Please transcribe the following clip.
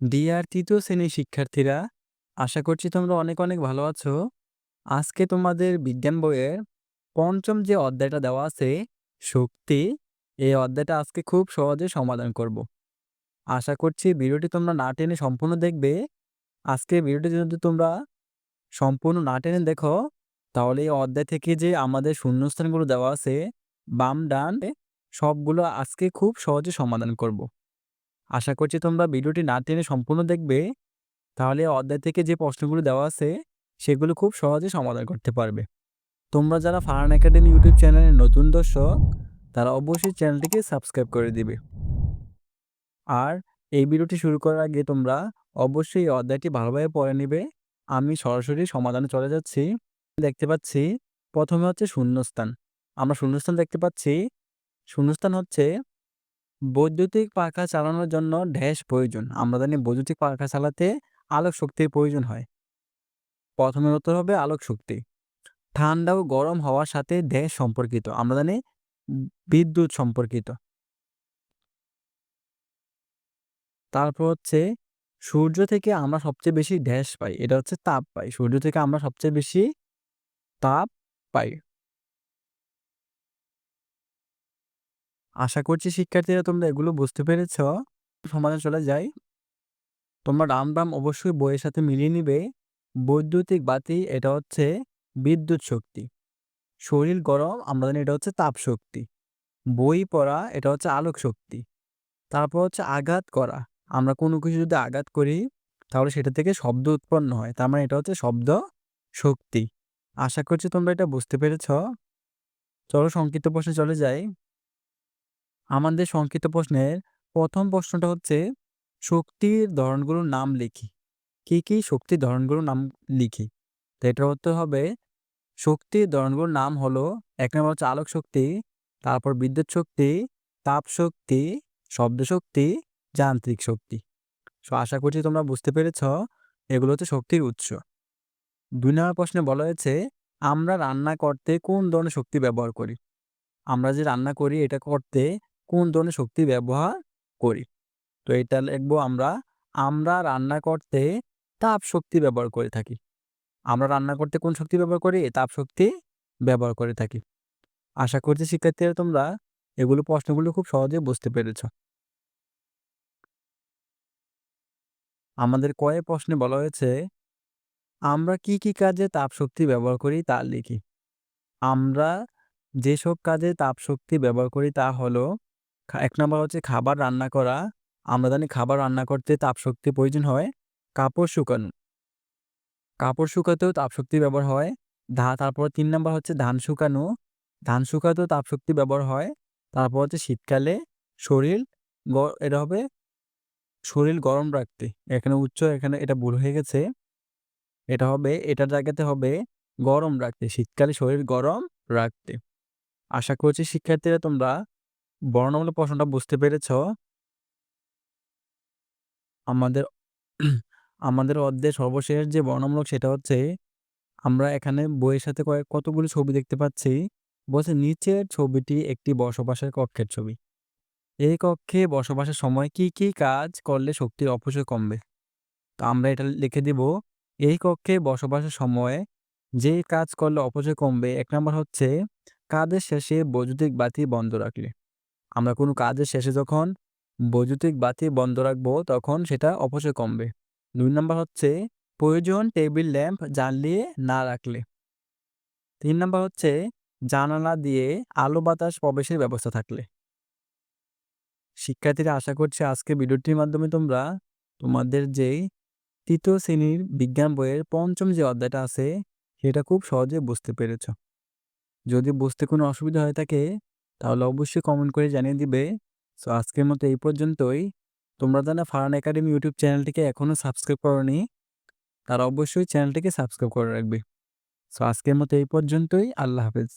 Deer তৃতীয় শ্রেণির শিক্ষার্থীরা, আশা করছি তোমরা অনেক, অনেক ভালো আছো। আজকে তোমাদের বিজ্ঞান বইয়ের পঞ্চম যে অধ্যায়টা দেওয়া আছে, শক্তি, এই অধ্যায়টা আজকে খুব সহজে সমাধান করব। আশা করছি ভিডিওটি তোমরা না টেনে সম্পূর্ণ দেখবে। আজকে ভিডিওটি যদি তোমরা সম্পূর্ণ না টেনে দেখো, তাহলে এই অধ্যায় থেকে যে আমাদের শূন্যস্থানগুলো দেওয়া আছে, বাম ডান সবগুলো আজকে খুব সহজে সমাধান করব। আশা করছি তোমরা ভিডিওটি না টেনে সম্পূর্ণ দেখবে। তাহলে অধ্যায় থেকে যে প্রশ্নগুলো দেওয়া আছে, সেগুলো খুব সহজে সমাধান করতে পারবে। তোমরা যারা ফারান একাডেমি ইউটিউব চ্যানেলের নতুন দর্শক, তারা অবশ্যই চ্যানেলটিকে সাবস্ক্রাইব করে দিবে। আর এই ভিডিওটি শুরু করার আগে তোমরা অবশ্যই এই অধ্যায়টি ভালোভাবে পড়ে নিবে। আমি সরাসরি সমাধানে চলে যাচ্ছি। দেখতে পাচ্ছি, প্রথমে হচ্ছে শূন্যস্থান। আমরা শূন্যস্থান দেখতে পাচ্ছি। শূন্যস্থান হচ্ছে বৈদ্যুতিক পাখা চালানোর জন্য ড্যাশ প্রয়োজন। আমরা জানি বৈদ্যুতিক পাখা চালাতে আলোক শক্তির প্রয়োজন হয়। প্রথমের উত্তর হবে আলোক শক্তি। ঠান্ডা ও গরম হওয়ার সাথে ড্যাশ সম্পর্কিত। আমরা জানি বিদ্যুৎ সম্পর্কিত। তারপর হচ্ছে সূর্য থেকে আমরা সবচেয়ে বেশি ড্যাশ পাই। এটা হচ্ছে তাপ পাই। সূর্য থেকে আমরা সবচেয়ে বেশি তাপ পাই। আশা করছি শিক্ষার্থীরা তোমরা এগুলো বুঝতে পেরেছ। সমাধান চলে যাই। তোমরা রাম রাম অবশ্যই বইয়ের সাথে মিলিয়ে নিবে। বৈদ্যুতিক বাতি, এটা হচ্ছে বিদ্যুৎ শক্তি। শরীর গরম, আমরা জানি এটা হচ্ছে তাপ শক্তি। বই পড়া, এটা হচ্ছে আলোক শক্তি। তারপর হচ্ছে আঘাত করা। আমরা কোনো কিছু যদি আঘাত করি, তাহলে সেটা থেকে শব্দ উৎপন্ন হয়। তার মানে এটা হচ্ছে শব্দ শক্তি। আশা করছি তোমরা এটা বুঝতে পেরেছ। চলো সংক্ষিপ্ত প্রশ্নে চলে যাই। আমাদের সংক্ষিপ্ত প্রশ্নের প্রথম প্রশ্নটা হচ্ছে, শক্তির ধরনগুলোর নাম লিখি। কি কি শক্তির ধরনগুলোর নাম লিখি? তো এটা হতে হবে, শক্তির ধরনগুলোর নাম হলো, এক নম্বর হচ্ছে আলোক শক্তি, তারপর বিদ্যুৎ শক্তি, তাপ শক্তি, শব্দ শক্তি, যান্ত্রিক শক্তি। সো আশা করছি তোমরা বুঝতে পেরেছ, এগুলো হচ্ছে শক্তির উৎস। দুই নম্বর প্রশ্নে বলা হয়েছে, আমরা রান্না করতে কোন ধরনের শক্তি ব্যবহার করি? আমরা যে রান্না করি, এটা করতে কোন ধরনের শক্তি ব্যবহার করি? তো এটা লিখব আমরা আমরা রান্না করতে তাপ শক্তি ব্যবহার করে থাকি। আমরা রান্না করতে কোন শক্তি ব্যবহার করি? তাপ শক্তি ব্যবহার করে থাকি। আশা করছি শিক্ষার্থীরা তোমরা এগুলো প্রশ্নগুলো খুব সহজে বুঝতে পেরেছ। আমাদের কয়ে প্রশ্নে বলা হয়েছে, আমরা কি কি কাজে তাপ শক্তি ব্যবহার করি তা লিখি। আমরা যেসব কাজে তাপ শক্তি ব্যবহার করি তা হলো এক নম্বর হচ্ছে খাবার রান্না করা। আমরা খাবার রান্না করতে তাপশক্তি প্রয়োজন হয়। কাপড় শুকানো। কাপড় শুকাতেও তাপশক্তি ব্যবহার হয়। ধা, তারপর তিন নম্বর হচ্ছে ধান শুকানো। ধান শুকাতেও তাপশক্তি ব্যবহার হয়। তারপর হচ্ছে শীতকালে শরীর এটা হবে শরীর গরম রাখতে। এখানে উচ্চ, এখানে এটা ভুল হয়ে গেছে। এটা হবে, এটার জায়গাতে হবে গরম রাখতে। শীতকালে শরীর গরম রাখতে। আশা করছি শিক্ষার্থীরা তোমরা বর্ণমূলক প্রশ্নটা বুঝতে পেরেছ? আমাদের আমাদের অধ্যায়ের সর্বশেষ যে বর্ণমূলক সেটা হচ্ছে, আমরা এখানে বইয়ের সাথে কয়েক, কতগুলি ছবি দেখতে পাচ্ছি? বলছে নিচের ছবিটি একটি বসবাসের কক্ষের ছবি। এই কক্ষে বসবাসের সময় কি কি কাজ করলে শক্তির অপচয় কমবে? তো আমরা এটা লিখে দিব, এই কক্ষে বসবাসের সময় যে কাজ করলে অপচয় কমবে, এক নম্বর হচ্ছে কাজের শেষে বৈদ্যুতিক বাতি বন্ধ রাখলে। আমরা কোনো কাজের শেষে যখন বৈদ্যুতিক বাতি বন্ধ রাখব, তখন সেটা অপচয় কমবে। দুই নম্বর হচ্ছে প্রয়োজন টেবিল ল্যাম্প জ্বালিয়ে না রাখলে। তিন নম্বর হচ্ছে জানালা দিয়ে আলো বাতাস প্রবেশের ব্যবস্থা থাকলে। শিক্ষার্থীরা, আশা করছে আজকে ভিডিওটির মাধ্যমে তোমরা তোমাদের যে তৃতীয় শ্রেণির বিজ্ঞান বইয়ের পঞ্চম যে অধ্যায়টা আছে, সেটা খুব সহজে বুঝতে পেরেছ। যদি বুঝতে কোনো অসুবিধা হয়ে থাকে তাহলে অবশ্যই কমেন্ট করে জানিয়ে দিবে। সো আজকের মতো এই পর্যন্তই। তোমরা জানা ফারান একাডেমি ইউটিউব চ্যানেলটিকে এখনও সাবস্ক্রাইব করনি, তারা অবশ্যই চ্যানেলটিকে সাবস্ক্রাইব করে রাখবে। সো আজকের মতো এই পর্যন্তই। আল্লাহ হাফেজ।